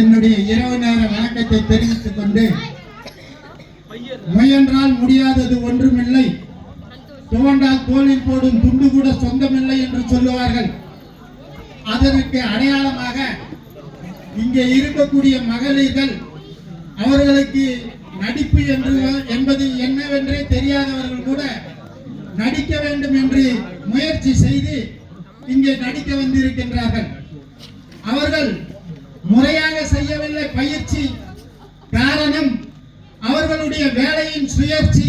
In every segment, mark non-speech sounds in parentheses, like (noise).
என்னுடைய இரவு நேர வணக்கத்தை தெரிவித்துக் கொண்டு முயன்றால் முடியாதது ஒன்றுமில்லை. துவண்டால் தோளில் போடும் துண்டு கூட சொந்தமில்லை என்று சொல்லுவார்கள். அதற்கு அடையாளமாக இங்கே இருக்கக்கூடிய மகளிர்கள் அவர்களுக்கு நடிப்பு என்று என்பது என்னவென்றே தெரியாதவர்கள் கூட நடிக்க வேண்டும் என்று முயற்சி செய்து இங்கே நடிக்க வந்திருக்கின்றார்கள். அவர்கள் முறையாக செய்யவில்லை பயிற்சி. காரணம் அவர்களுடைய வேலையின் சுயற்சி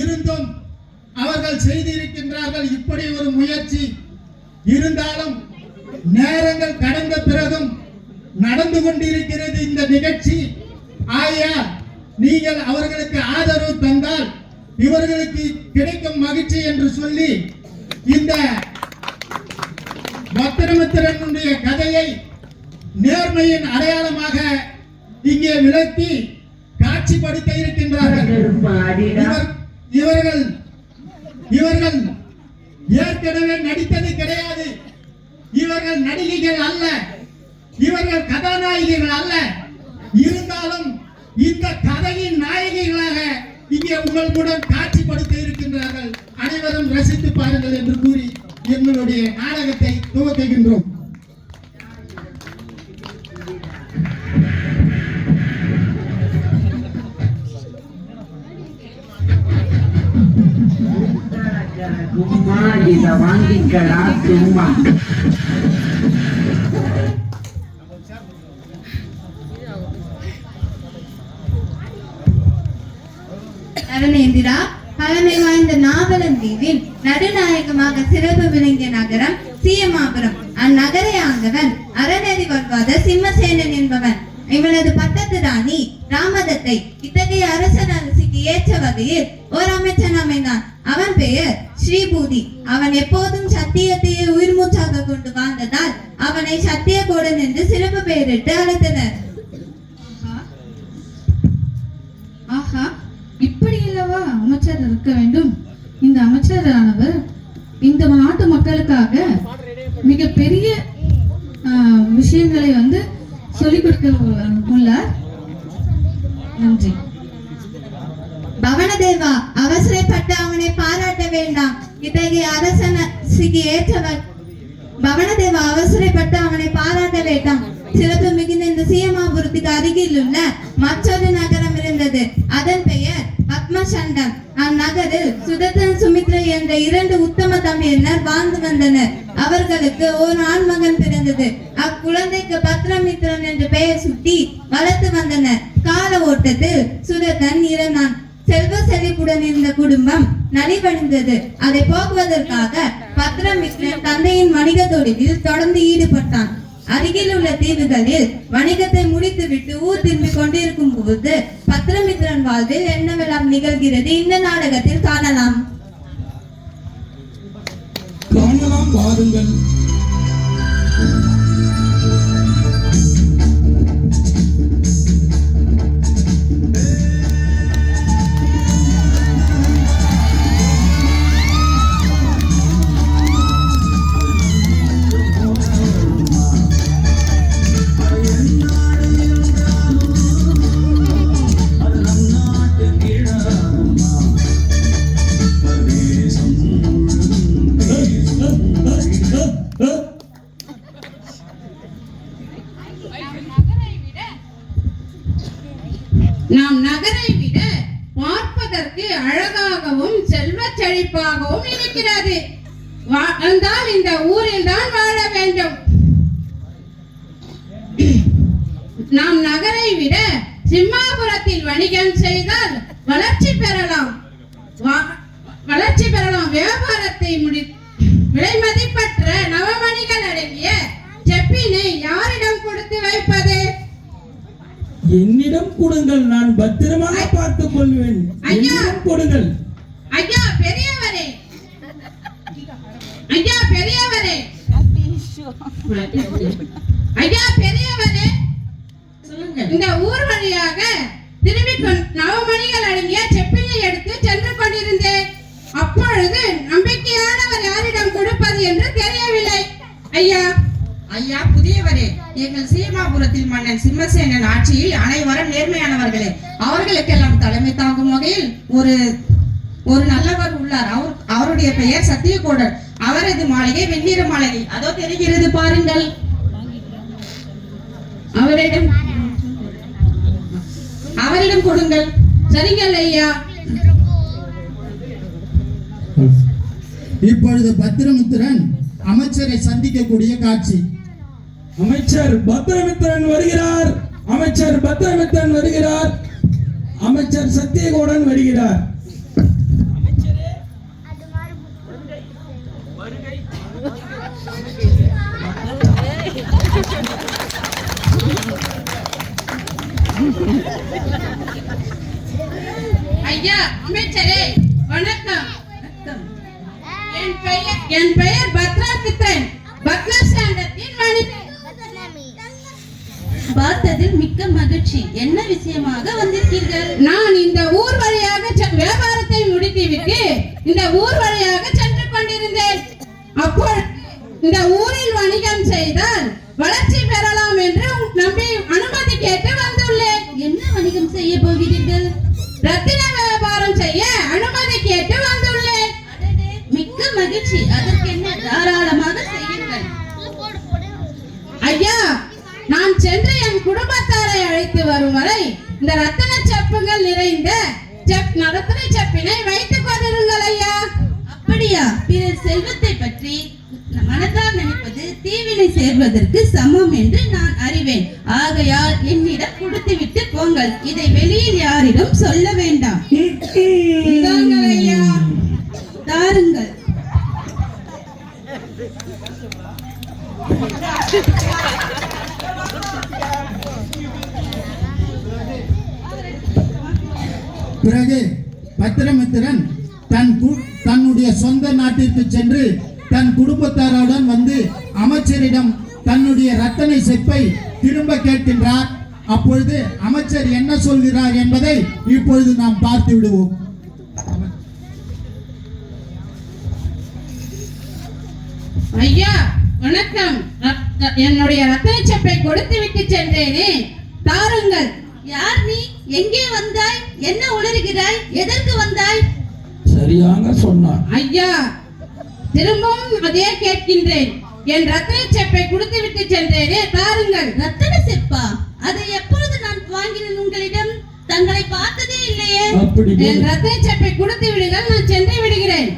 இருந்தும் அவர்கள் செய்திருக்கின்றார்கள் இப்படி ஒரு முயற்சி. இருந்தாலும் நேரங்கள் கடந்த பிறகும் நடந்து கொண்டிருக்கிறது இந்த நிகழ்ச்சி. ஆயா நீங்கள் அவர்களுக்கு ஆதரவு தந்தால் இவர்களுக்கு கிடைக்கும் மகிழ்ச்சி என்று சொல்லி இந்த பத்திரமித்திரனுடைய கதையை நேர்மையின் அடையாளமாக இங்கே விளக்கி காட்சிப்படுத்த இருக்கின்றார்கள். இவர்- இவர்கள் இவர்கள் ஏற்கனவே நடித்தது கிடையாது. இவர்கள் நடிகைகள் அல்ல. இவர்கள் கதாநாயகிகள் அல்ல. இருந்தாலும் இந்த கதையின் நாயகிகளாக இங்கே உங்களுடன் காட்சிப்படுத்த இருக்கின்றார்கள். அனைவரும் ரசித்து பாருங்கள் என்று கூறி எங்களுடைய நாடகத்தை துவக்குகின்றோம். சும்மா இத வாங்கிக்கடா சும்மா அருணேந்திரா பழமை வாய்ந்த நாவலன் தீவின் நடுநாயகமாக சிறப்பு விளங்கிய நகரம் சீயமாபுரம். அந்நகரை ஆண்டவன் அறநெறி வருவாத சிம்மசேனன் என்பவன். இவனது பட்டத்து ராணி ராமதத்தை இத்தகைய அரசன் அரசிக்கு ஏற்ற வகையில் ஓர் அமைச்சன் அமைந்தான். அவன் பெயர் ஸ்ரீபூதி. அவன் எப்போதும் சத்தியத்தையே உயிர் மூச்சாக கொண்டு வாழ்ந்ததால் அவனை சத்தியகோடன் என்று சிறப்பு பெயரிட்டு அழைத்தனர். ஆஹா. இப்படி அல்லவா அமைச்சர் இருக்க வேண்டும்? இந்த அமைச்சரானவர் இந்த நாட்டு மக்களுக்காக மிக பெரிய விஷயங்களை வந்து சொல்லிக் கொடுக்க உள்ளார். நன்றி. பவனதேவா அவசரப்பட்டு அவனை பாராட்ட வேண்டாம் இத்தகைய அரசனுக்கு ஏற்றவர் பவனதேவா அவசரப்பட்டு அவனை பாராட்ட வேண்டாம் சிறப்பு மிகுந்த இந்த சீயமாபுரத்துக்கு அருகில் உள்ள மற்றொரு நகரம் இருந்தது அதன் பெயர் பத்மசண்டம் அந்நகரில் சுதத்தன் சுமித்ரா என்ற இரண்டு உத்தம தம்பியினர் வாழ்ந்து வந்தனர் அவர்களுக்கு ஒரு ஆண் மகன் பிறந்தது அக்குழந்தைக்கு பத்ரமித்ரன் என்று பெயர் சுட்டி வளர்த்து வந்தனர் கால ஓட்டத்தில் சுதத்தன் இறந்தான் செல்வ செழிப்புடன் இருந்த குடும்பம் நலிவடைந்தது. அதை போக்குவதற்காக பத்ரமிக்ரன் தந்தையின் வணிக தொழிலில் தொடர்ந்து ஈடுபட்டான். அருகில் உள்ள தீவுகளில் வணிகத்தை முடித்துவிட்டு ஊர் திரும்பிக் கொண்டிருக்கும் போது பத்ரமித்ரன் வாழ்வில் என்னவெல்லாம் நிகழ்கிறது? இந்த நாடகத்தில் காணலாம். காணலாம் பாருங்கள் என்னிடம் கொடுங்கள் நான் பத்திரமாக பார்த்துக் கொள்வேன்! என்னிடம் கொடுங்கள். ஐயா பெரியவரே! ஐயா பெரியவரே! ஐயா பெரியவரே! இந்த ஊர் வழியாக திரும்பி நவமணிகள் அடங்கிய செப்பினை எடுத்து சென்று கொண்டிருந்தேன். அப்பொழுது நம்பிக்கையானவர் யாரிடம் கொடுப்பது என்று தெரியவில்லை. ஐயா! ஐயா புதியவரே. எங்கள் சீமாபுரத்தில் மன்னன் சிம்மசேனன் ஆட்சியில் அனைவரும் நேர்மையானவர்களே. அவர்களுக்கெல்லாம் தலைமை தாங்கும் வகையில் ஒரு ஒரு நல்லவர் உள்ளார். அவர் அவருடைய பெயர் சத்தியகோடர். அவரது மாளிகை வெண்ணிற மாளிகை. அதோ தெரிகிறது பாருங்கள். அவரிடம் அவரிடம் கொடுங்கள். சரிங்கள் ஐயா. இப்பொழுது பத்திரமுத்திரன் அமைச்சரை சந்திக்கக்கூடிய காட்சி. அமைச்சர் பத்ரமித்திரன் வருகிறார். அமைச்சர் பத்ரமித்திரன் வருகிறார். அமைச்சர் சத்தியகோடன் வருகிறார். ஐயா அமைச்சரே வணக்கம். என் பெயர் என் பெயர் பத்ராமித்ரன் பத்மசாண்டத்தின் மனிதன் பார்த்ததில் மிக்க மகிழ்ச்சி. என்ன விஷயமாக வந்திருக்கீர்கள்? நான் இந்த ஊர் வழியாக வியாபாரத்தை முடித்துவிட்டு இந்த ஊர் வழியாக சென்று கொண்டிருந்தேன். அப்போ இந்த ஊரில் வணிகம் செய்தால் வளர்ச்சி பெறலாம் என்று நம்பி அனுமதி கேட்டு வந்துள்ளேன். என்ன வணிகம் செய்ய போகிறீர்கள்? ரத்தின வியாபாரம் செய்ய அனுமதி கேட்டு வந்துள்ளேன். மிக்க மகிழ்ச்சி. அதற்கு குடும்பத்தாரை அழைத்து வரும் வரை இந்த ரத்தன செப்புகள் நிறைந்த செப் ரத்தின செப்பினை வைத்துக் கொண்டிருங்கள் ஐயா. அப்படியா? பிறர் செல்வத்தை பற்றி மனதால் நினைப்பது தீவினை சேர்வதற்கு சமம் என்று நான் அறிவேன். ஆகையால் என்னிடம் கொடுத்து விட்டு போங்கள். இதை வெளியில் யாரிடம் சொல்ல வேண்டாம். இந்தாங்கள் ஐயா. தாருங்கள். (laughs) பிறகு பத்திரமித்திரன் தன் கு- தன்னுடைய சொந்த நாட்டிற்கு சென்று தன் குடும்பத்தாருடன் வந்து அமைச்சரிடம் தன்னுடைய ரத்தனை செப்பை திரும்ப கேட்கின்றார். அப்பொழுது அமைச்சர் என்ன சொல்கிறார் என்பதை இப்பொழுது நாம் பார்த்து விடுவோம். ஐயா வணக்கம். என்னுடைய ரத்தன செப்பை கொடுத்து விட்டு சென்றேனே. தாருங்கள். யார் நீ? எங்கே வந்தாய்? என்ன உளறுகிறாய்? எதற்கு வந்தாய்? சரியாக சொன்னான். ஐயா திரும்பவும் அதே கேட்கின்றேன். என் ரத்தன செப்பை கொடுத்து விட்டு சென்றேனே தாருங்கள் ரத்தன செப்பா? அதை எப்பொழுது நான் வாங்கினேன் உங்களிடம்? தங்களை பார்த்ததே இல்லையே. என். ரத்தன செப்பை கொடுத்து விடுங்கள் நான் சென்று விடுகிறேன்.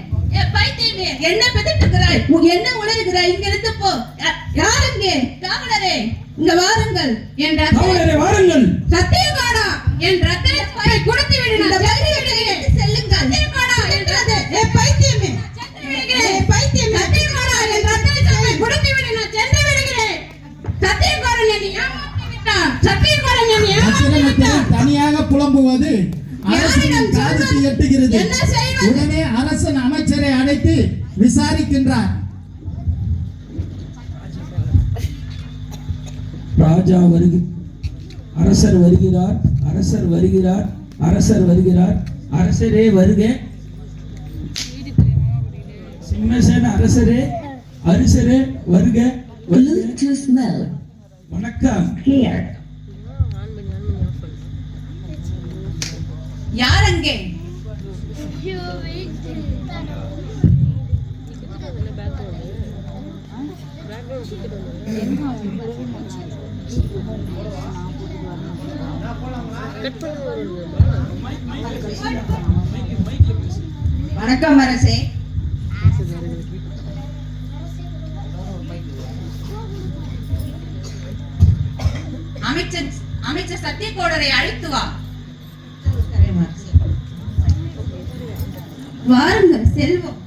என்ன பெதிட்டுகிறாய்? என்ன உளறுகிறாய்? இங்க இருந்து போ. யார் இங்கே காவலரே. இங்க வாருங்கள். என் ரத்தன வாருங்கள். சத்தியகாடா என் ரத்தன செப்பை கொடுத்து விடு இந்த நான் சென்று விடுகிறேன் செல்லுங்கள் என்றது. ஏ, பைத்தியமே சென்று விடுகிறேன். ஏ, பைத்தியமே சத்தியகாடா என் ரத்தன செப்பை கொடுத்து விடு நான் சென்று விடுகிறேன் சத்தியகாரன் என்னை ஏமாற்றி விட்டான் சத்தியகாரன் என்னை ஏமாற்றி பத்திரமித்திரன் விட்டான் தனியாக புலம்புவது அரசனின் காதுக்கு? எட்டுகிறது? உடனே அரசன் அமைச்சரை அழைத்து விசாரிக்கின்றார் ராஜா வருகி அரசர் வருகிறார் அரசர் வருகிறார் அரசர் வருகிறார். அரசரே வருக. சிம்மசேன அரசரே அரசரே வருக. வணக்கம். யார் அங்கே? வணக்கம் அரசே. அமைச்சர் அமைச்சர் சத்தியகோடரை அழைத்து வா. வாருங்கள் செல்வம்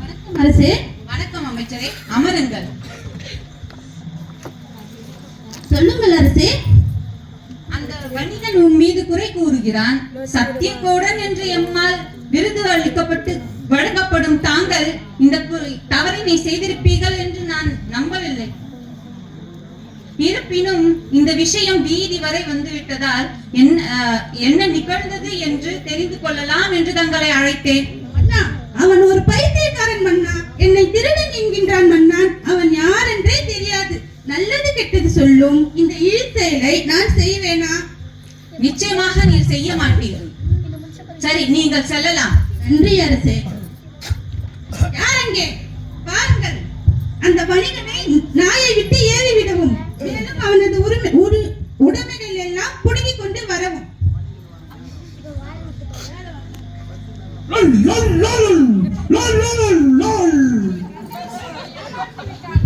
வணக்கம் அரசே வணக்கம் அமைச்சரே அமருங்கள் சொல்லுங்கள் அரசே அந்த வணிகன் உன் மீது குறை கூறுகிறான் சத்தியகோடன் என்று எம்மால் விருது அளிக்கப்பட்டு வழங்கப்படும் தாங்கள் இந்த கு- தவறினை செய்திருப்பீர்கள் என்று நான் நம்பவில்லை. இருப்பினும் இந்த விஷயம் வீதி வரை வந்துவிட்டதால் என்ன அஹ், என்ன நிகழ்ந்தது என்று தெரிந்து கொள்ளலாம் என்று தங்களை அழைத்தேன். அவன் ஒரு பைத்தியக்காரன் மன்னா. என்னை திருடன் என்கின்றான் மன்னான் அவன் யார் கெட்டது சொல்லும். இந்த இழுத்தலை நான் செய்வேனா நிச்சயமாக நீர் செய்ய மாட்டீர்கள். சரி நீங்கள் செல்லலாம். நன்றி அரசே யாரங்கே? பாருங்கள். அந்த வணிகனை நாயை விட்டு ஏறி விடவும் மேலும் அவனது உரிமை உடமைகள் எல்லாம் புடுங்கிக் கொண்டு வரவும். LOL LOL LOL LOL LOL லொல்.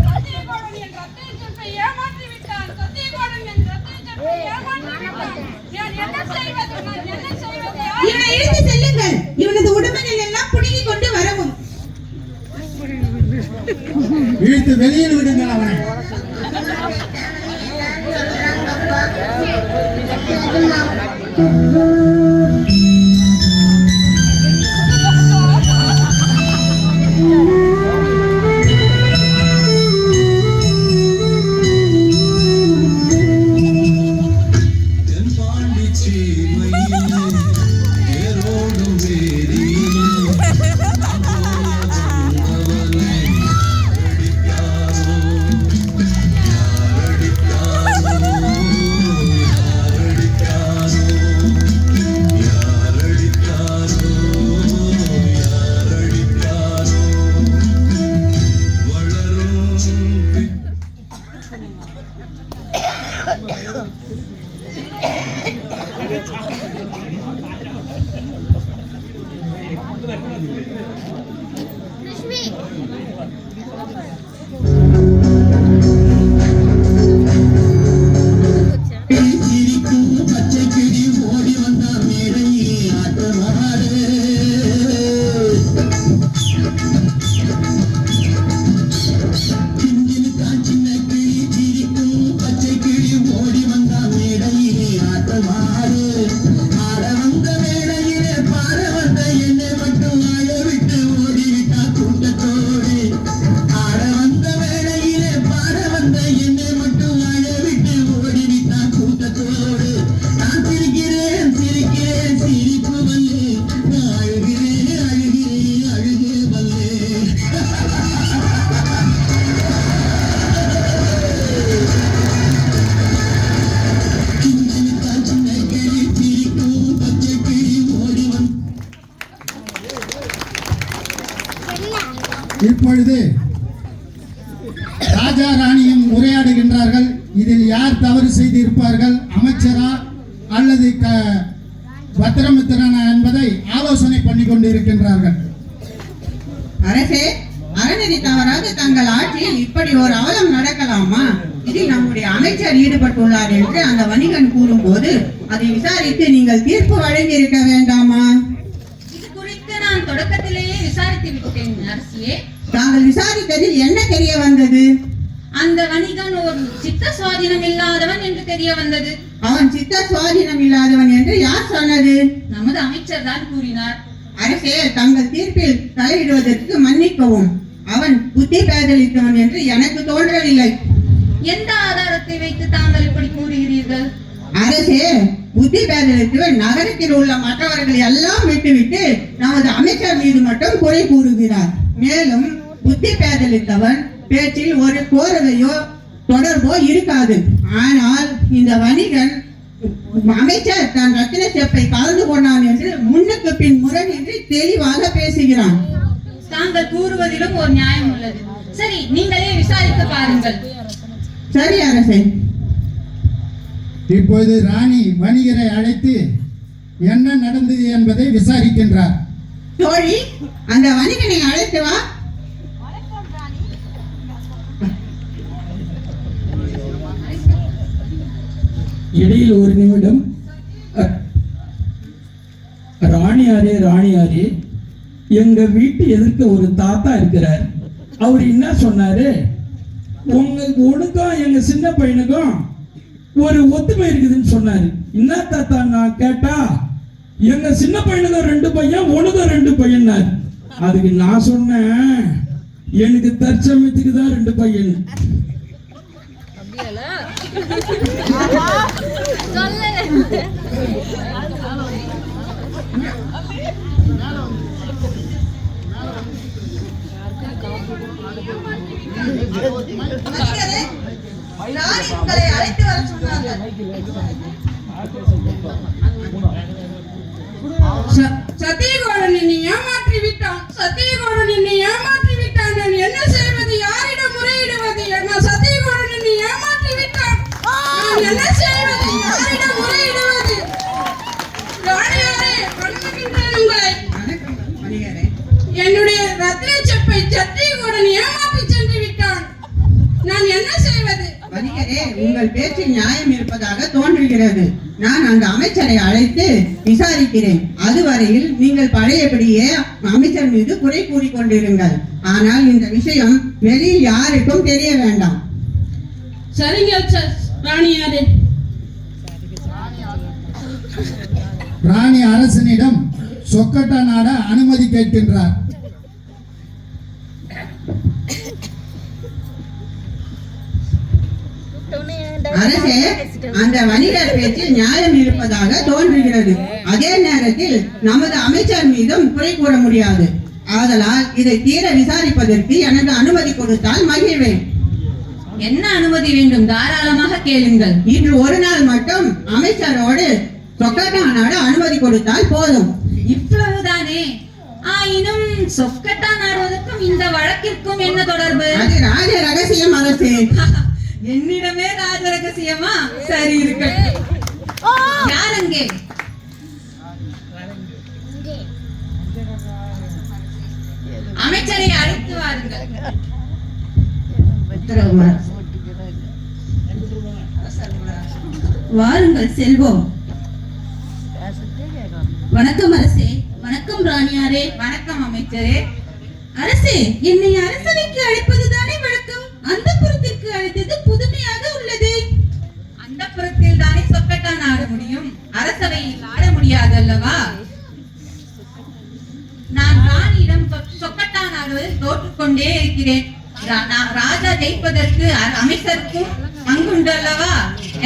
சத்தியகோடன் என் ரத்தை செப்பை ஏமாற்றி விட்டான் சத்தியகோடன் என் ரத்தை செப்பை ஏமாற்றி விட்டான் நான் என்ன செய்வது நான் என்ன செய்வது இவனை இழுத்து செல்லுங்கள் இவனது உடைமைகள் எல்லாம் புடுங்கிக் கொண்டு வரவும். இழுத்து வெளியில் விடுங்கள் அவனை. இப்பொழுது யார் தவறு செய்திருப்பார்கள்? அமைச்சரா அல்லது க பத்திரமித்திரனா என்பதை ஆலோசனை பண்ணி கொண்டிருக்கின்றார்கள். அரசே அறநெறி தவறாக தங்கள் ஆட்சியில் இப்படி ஒரு அவலம் நடக்கலாமா? இதில் நம்முடைய அமைச்சர் ஈடுபட்டுள்ளார் என்று அந்த வணிகன் கூறும்போது அதை விசாரித்து நீங்கள் தீர்ப்பு வழங்கி இருக்க வேண்டாமா? இது குறித்து நான் தொடக்கத்திலேயே விசாரித்து விட்டேன் அரசியே. தாங்கள் விசாரித்ததில் என்ன தெரிய வந்தது? அந்த வணிகன் ஒரு சித்த சுவாதீனம் இல்லாதவன் என்று தெரிய வந்தது. அவன் சித்த சுவாதீனம் இல்லாதவன் என்று யார் சொன்னது? நமது அமைச்சர் தான் கூறினார். அரசே தங்கள் தீர்ப்பில் தலையிடுவதற்கு மன்னிக்கவும். அவன் புத்தி பேதலித்தவன் என்று எனக்கு தோன்றவில்லை. எந்த ஆதாரத்தை வைத்து தாங்கள் இப்படி கூறுகிறீர்கள்? அரசே புத்தி பேதலித்தவன் நகரத்தில் உள்ள மற்றவர்களை எல்லாம் விட்டுவிட்டு நமது அமைச்சர் மீது மட்டும் குறை கூறுகிறார். மேலும் புத்தி பேதலித்தவன் பேச்சில் ஒரு கோரவையோ தொடர்போ இருக்காது. ஆனால் இந்த வணிகன் அமைச்சர் தன் ரத்தின செப்பை கலந்து கொண்டான் என்று முன்னுக்கு பின் முரணின்றி தெளிவாக பேசுகிறான். தாங்கள் கூறுவதிலும் ஒரு நியாயம் உள்ளது. சரி நீங்களே விசாரித்து பாருங்கள். சரி அரசே. இப்பொழுது ராணி வணிகரை அழைத்து என்ன நடந்தது என்பதை விசாரிக்கின்றார். தோழி அந்த வணிகனை அழைத்து வா. இடையில் ஒரு நிமிடம். ராணியாரே ராணியாரே எங்க வீட்டு எதிர்க்க ஒரு தாத்தா இருக்கிறார். அவர் என்ன சொன்னாரு? உங்களுக்கு உனக்கும் எங்க சின்ன பையனுக்கும் ஒரு ஒத்துமை இருக்குதுன்னு சொன்னாரு. என்ன தாத்தா நான் கேட்டா எங்க சின்ன பையனுக்கும் ரெண்டு பையன் உனக்கும் ரெண்டு பையன்னாரு. அதுக்கு நான் சொன்னேன். எனக்கு தற்சமயத்துக்கு தான் ரெண்டு பையன். ராணி உங்களை அழைத்து வர சொன்னார்கள் சத்தியகோடன் என்னை ஏமாற்றி விட்டான். சத்தியகோடன் என்னை ஏமாற்றி விட்டான். நான் என்ன செய்வது? யாரிடம் முறையிடுவது? என்ன சத்தியகோடன் என்ன செய்வது? யாரிடம் முறையிடுவது என்னுடைய ரத்ன செப்பை சத்தியகோடன் ஏமாற்றி சென்று விட்டான். நான் என்ன செய்வது? வணிகரே உங்கள் பேச்சில் நியாயம் இருப்பதாக தோன்றுகிறது. நான் அந்த அமைச்சரை அழைத்து விசாரிக்கிறேன். அதுவரையில் நீங்கள் பழையபடியே அமைச்சர் மீது குறை கூறிக் கொண்டிருங்கள் ஆனால் இந்த விஷயம் வெளியில் யாருக்கும் தெரிய வேண்டாம். சரிங்க ச- ராணியாரே ராணி அரசனிடம் சொக்கட்டா நாட அனுமதி கேட்கின்றார். அரசே அந்த வணிகர் பேச்சில் நியாயம் இருப்பதாக தோன்றுகிறது. அதே நேரத்தில் நமது அமைச்சர் மீதும் குறை கூற முடியாது. ஆதலால் இதை தீர விசாரிப்பதற்கு எனக்கு அனுமதி கொடுத்தால் மகிழ்வேன். என்ன அனுமதி வேண்டும்? தாராளமாக கேளுங்கள். இன்று ஒரு நாள் மட்டும் அமைச்சரோடு சொக்கட்டானாட அனுமதி கொடுத்தால் போதும். இவ்வளவுதானே? ஆயினும் சொக்கட்டா நாடுவதற்கும் இந்த வழக்கிற்கும் என்ன தொடர்பு? அது ராஜ ரகசியம் அரசே. (laughs) என்னிடமே ராஜ ரகசியமா? சரி இருக்கட்டும் யார் அங்கே? அமைச்சரை அழைத்து வாருங்கள். உத்தரவு. வாருங்கள் செல்வோம். வணக்கம் அரசே வணக்கம் ராணியாரே வணக்கம் அமைச்சரே. அரசே என்னை அரசவைக்கு அழைப்பதுதானே வழக்கம்? அந்த புறத்திற்கு அழைத்தது புதுமையாக உள்ளது. அந்த புறத்தில் தானே சொக்கட்டான் ஆட முடியும். அரசவையில் ஆட முடியாது அல்லவா நான் ராணியிடம் சொ- சொக்கட்டான் ஆடுவதில் தோற்றுக்கொண்டே இருக்கிறேன். ராஜா ஜெயிப்பதற்கு அமைச்சருக்கும் பங்குண்டு அல்லவா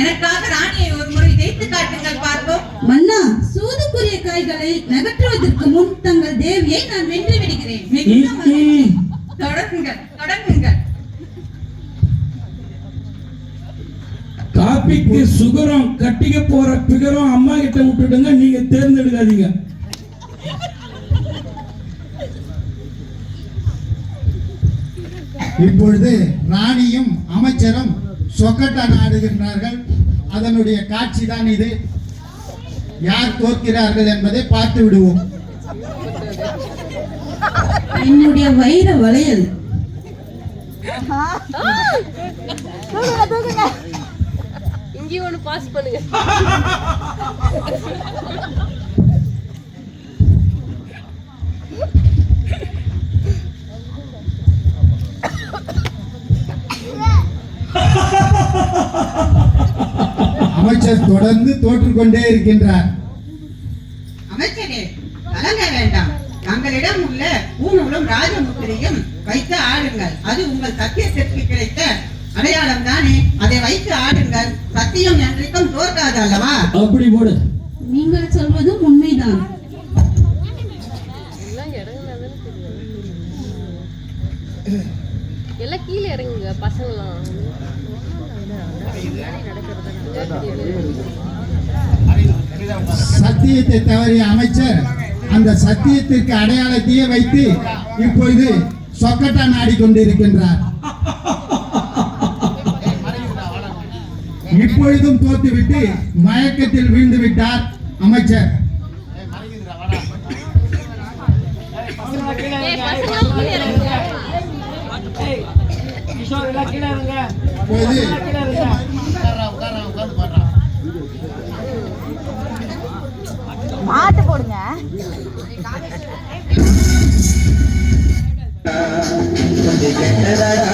எனக்காக ராணியை ஒரு முறை ஜெயித்து காட்டுங்கள் பார்ப்போம். மன்னா சூதுக்குரிய காய்களை நகற்றுவதற்கு முன் தங்கள் தேவியை நான் வென்று விடுகிறேன். தொடங்குங்கள் தொடங்குங்கள். காப்பிக்கு சுகரம் கட்டிக்க போற பிகரம் அம்மா கிட்ட விட்டுடுங்க நீங்க தேர்ந்தெடுக்காதீங்க. இப்பொழுது ராணியும் அமைச்சரும் சொக்கட்டா நாடுகின்றார்கள். அதனுடைய காட்சி தான் இது. யார் தோற்கிறார்கள் என்பதை பார்த்து விடுவோம். என்னுடைய வைர வளையல். இங்கேயும் ஒன்று பாஸ் பண்ணுங்க. அமைச்சர் தொடர்ந்து தோற்றுக்கொண்டே இருக்கின்றார். அமைச்சரே கலங்க வேண்டாம். தங்களிடம் உள்ள பூநூலும் ராஜமுத்திரையும் வைத்து ஆடுங்கள். அது உங்கள் சத்தியத்திற்கு கிடைத்த அடையாளம் தானே. அதை வைத்து ஆடுங்கள். சத்தியம் என்றைக்கும் தோற்காது அல்லவா? அப்படி போடு. நீங்கள் சொல்வதும் உண்மைதான். எல்லாம் கீழே இறங்குங்க பசங்களாம். சத்தியத்தை தவறிய அமைச்சர் அந்த சத்தியத்திற்கு அடையாளத்தையே வைத்து இப்பொழுது சொக்கட்டா நாடிக்கொண்டிருக்கின்றார். இப்பொழுதும் தோத்துவிட்டு மயக்கத்தில் வீழ்ந்து விட்டார் அமைச்சர் ஏய் பசங்களாம் கீழே இறங்குங்க இப்பொழுது மாட்டு போடுங்க. கொட்டதடா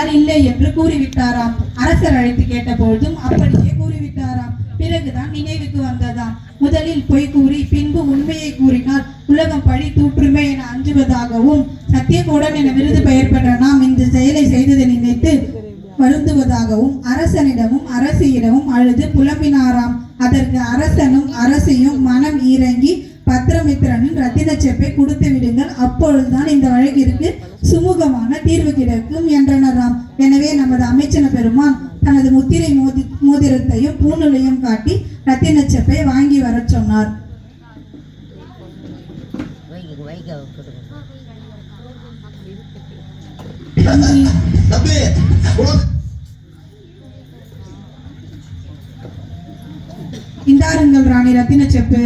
ஞாபகம் இல்லை என்று கூறிவிட்டாராம். அரசர் அழைத்து கேட்டபொழுதும் அப்படியே கூறிவிட்டாராம். பிறகுதான் நினைவுக்கு வந்ததாம். முதலில் பொய் கூறி பின்பு உண்மையை கூறினால் உலகம் பழி தூற்றுமே என அஞ்சுவதாகவும் சத்தியகோடன் என விருது பெயர் பெற்ற நாம் இந்த செயலை செய்ததை நினைத்து வருந்துவதாகவும் அரசனிடமும் அரசியிடமும் அழுது புலம்பினாராம். அதற்கு அரசனும் அரசியும் மனம் இறங்கி பத்திரமித்திரனின் ரத்தின செப்பை கொடுத்து விடுங்கள். அப்பொழுதுதான் இந்த வழக்கிற்கு சுமூகமான தீர்வு கிடைக்கும் என்றனராம் எனவே நமது அமைச்சன பெருமான் தனது முத்திரை மோதி மோதிரத்தையும் பூநூலையும் காட்டி ரத்தின செப்பை வாங்கி வர சொன்னார். இந்தாருங்கள் ராணி ரத்தின செப்பு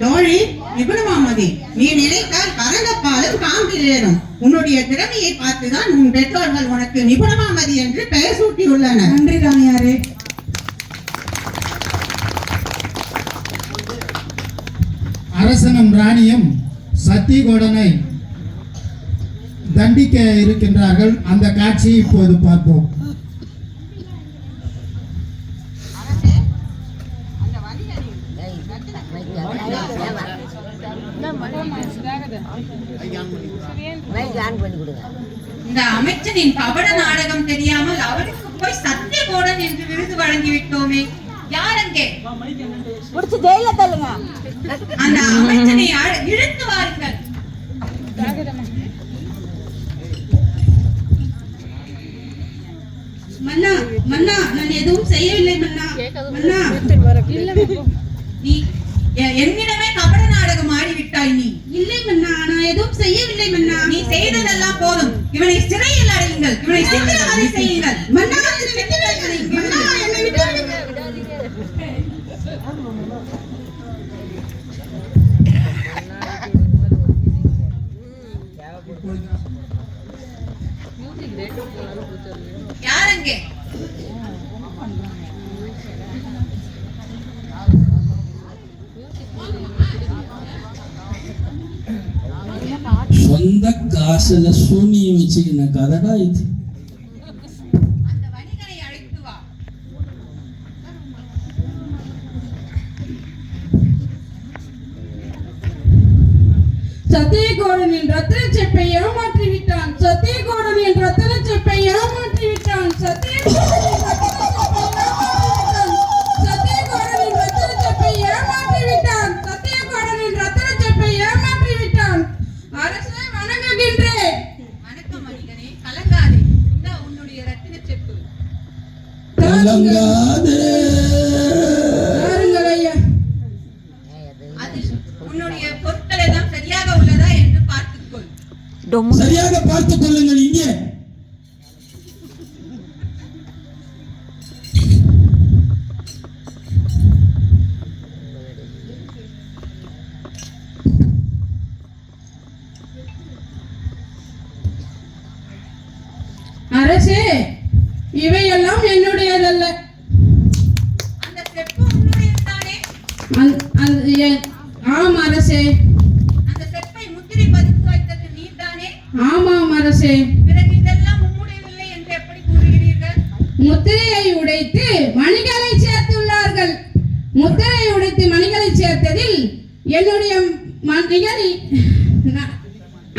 தோழி நிபுணமாமதி நீ நினைத்தால் பரங்கப்பாலும் காம்பில் ஏறும் உன்னுடைய திறமையை பார்த்துதான் உன் பெற்றோர்கள் உனக்கு நிபுணமாமதி என்று பெயர் சூட்டியுள்ளனர். நன்றி ராணியாரே அரசனும் ராணியும் சத்தியகோடனை தண்டிக்க இருக்கின்றார்கள். அந்த காட்சியை இப்போது பார்ப்போம். அமைச்சனின் கபட நாடகம் தெரியாமல் அவருக்கு போய் சத்தியகோடன் என்று விருது வழங்கி விட்டோமே யார் அங்கே அந்த அமைச்சனை இழுத்து வாருங்கள் மன்னா மன்னா நான் எதுவும் செய்யவில்லை மன்னா மன்னா நீ என்னிடமே கபட நாடகம் ஆடிவிட்டாய் நீ நான் எதுவும் செய்யவில்லை மன்னா. நீ செய்ததெல்லாம் போதும். இவனை சிறையில் அடையுங்கள். இவனை சித்திரவதை செய்யுங்கள் மன்னா என்னை விட்டு விடுங்கள். மன்னா என்னை விட்டு விடுங்கள். இது. அந்த வணிகனை அழைத்து வா. சத்தியகோடனின் ரத்தின செப்பை ஏமாற்றி விட்டான் சத்தியகோடனின் ரத்தின செப்பை ஏமாற்றி விட்டான் சத்தியகோடனின் Ganga ஆம் அரசே. அந்த செப்பை முத்திரை பதித்து வைத்தது நீர்தானே? ஆமாம் அரசே. பிறகு இதெல்லாம் உம்முடையதில்லை என்று எப்படி கூறுகிறீர்கள்? முத்திரையை உடைத்து மணிகளை சேர்த்துள்ளார்கள். முத்திரையை உடைத்து மணிகளை சேர்த்ததில் என்னுடைய மணிகள்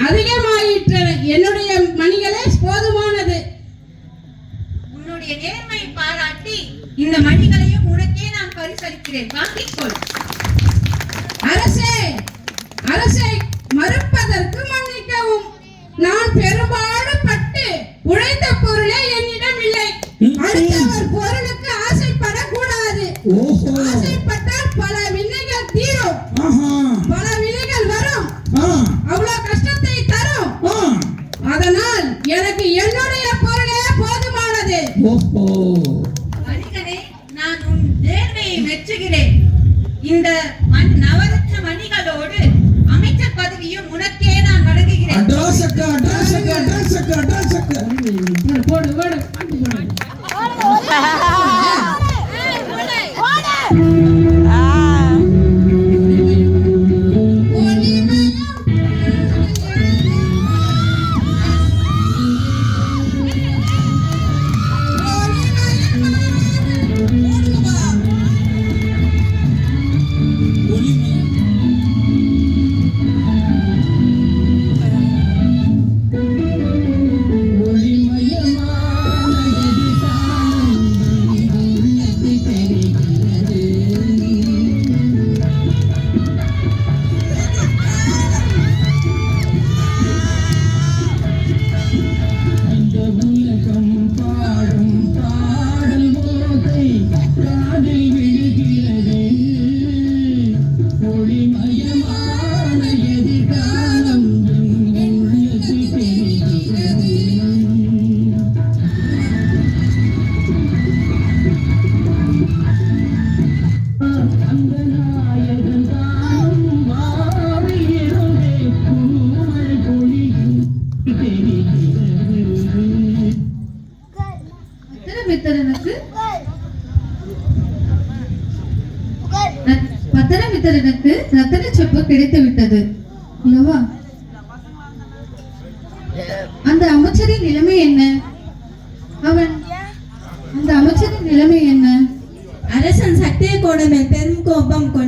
அதிகமாயிற்றன. என்னுடைய மணிகளே போதுமானது. உன்னுடைய நேர்மை பாராட்டி இந்த மணிகளையும் உனக்கே நான் பரிசளிக்கிறேன். வாங்கிக்கொள். அரசே அரசை மறுப்பதற்கு மன்னிக்கவும். நான் பெரும்பாடுபட்டு உழைத்த பொருளே என்னிடம் இல்லை. அடுத்தவர் பொருளுக்கு ஆசைப்படக்கூடாது. ஆசைப்பட்டால் பல வினைகள் தீரும். பல வினைகள் வரும். ஆ. அவ்வளவு கஷ்டத்தை தரும். அதனால் எனக்கு என்னுடைய பொருளே போதுமானது. ஓஹோ. வெற்றுகிறேன். இந்த நவரத்ன மணிகளோடு அமைச்சர் பதவியும் உனக்கே நான் வழங்குகிறேன்.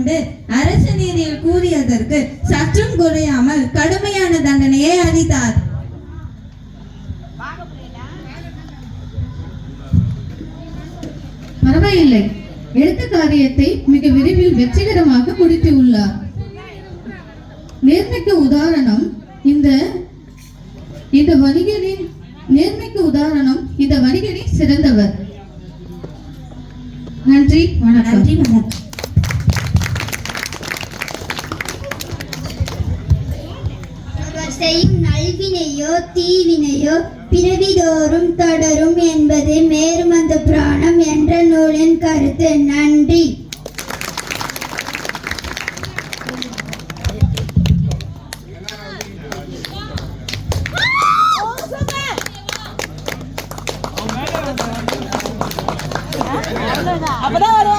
கொண்டு அரச நீதியில் கூறியதற்கு சற்றும் குறையாமல் கடுமையான தண்டனையை அளித்தார். பரவாயில்லை. எடுத்த காரியத்தை மிக விரைவில் வெற்றிகரமாக முடித்து உள்ளார் நேர்மைக்கு உதாரணம் இந்த இந்த வணிகரின் 不，不到了。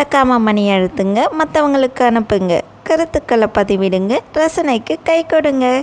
மறக்காமல் மணி அழுத்துங்க. மற்றவங்களுக்கு அனுப்புங்க. கருத்துக்களை பதிவிடுங்க. ரசனைக்கு கை கொடுங்க.